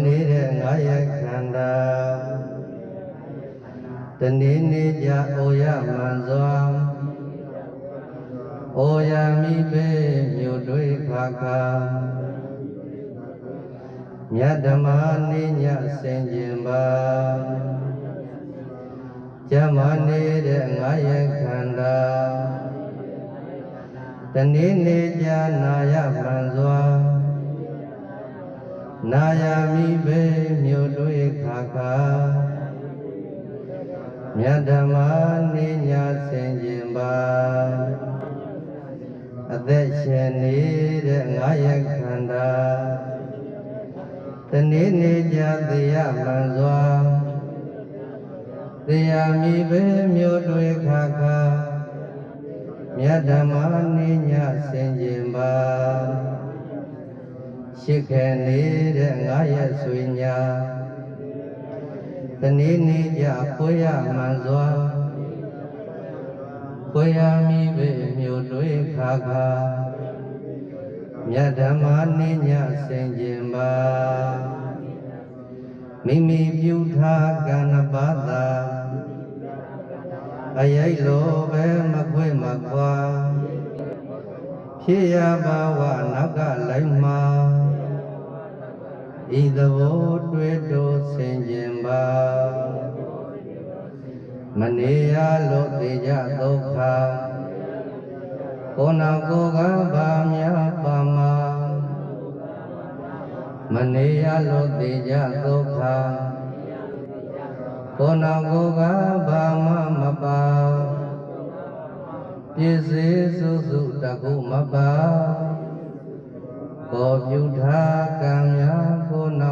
နေတဲ့ငါရဲ့ခန္ဓာတနေ့နေ့ကြအိုရမှန်စွာအိုရမိပေမြို့တွေခါခါမြတ်ဓမ္မနေညစင်ကြင်ပါကြမနေတဲ့ငါရဲ့ခန္ဓာတနေ့နေ့ကြနာရမှန်စွာ နာယမိဘေမြို့တွေခါခါမြတ်ဓမ္မနေညာစင်ကြင်ပါအသက်ရှင်နေတဲ့ငါရဲ့ခန္ဓာတနေ့နေ့ကြသေရမှန်စွာသေယမိဘေမြို့တွေခါခါမြတ်ဓမ္မနေညာစင်ကြင်ပါ ရှိခဲနေတဲ့ငါရဲ့ဆွေညာတနေ့နေ့ကြဖွေရမှန်စွာဖွေရမိပေမြို့တွေခါခါမြတ်ဓမ္မနိညာစင်ကြင်ပါမိမိပြုထားကံနှစ်ပါးသာအယိုက်လိုပဲမခွေမခွာဖြစ်ရပါဝနောက်ကလိုက်မှာ ဤသဘောတွေ့တော်ဆင်ခြင်ပါမနေရလို့သေကြဒုက္ခကိုယ်နာကိုယ်ကဘာများပါမှာမနေရလို့သေကြဒုက္ခကိုယ်နာကိုယ်ကဘာမှမပါပြည့်စည်စုစုတကုမပါ ကိုပြုထားကံများကိုနောက်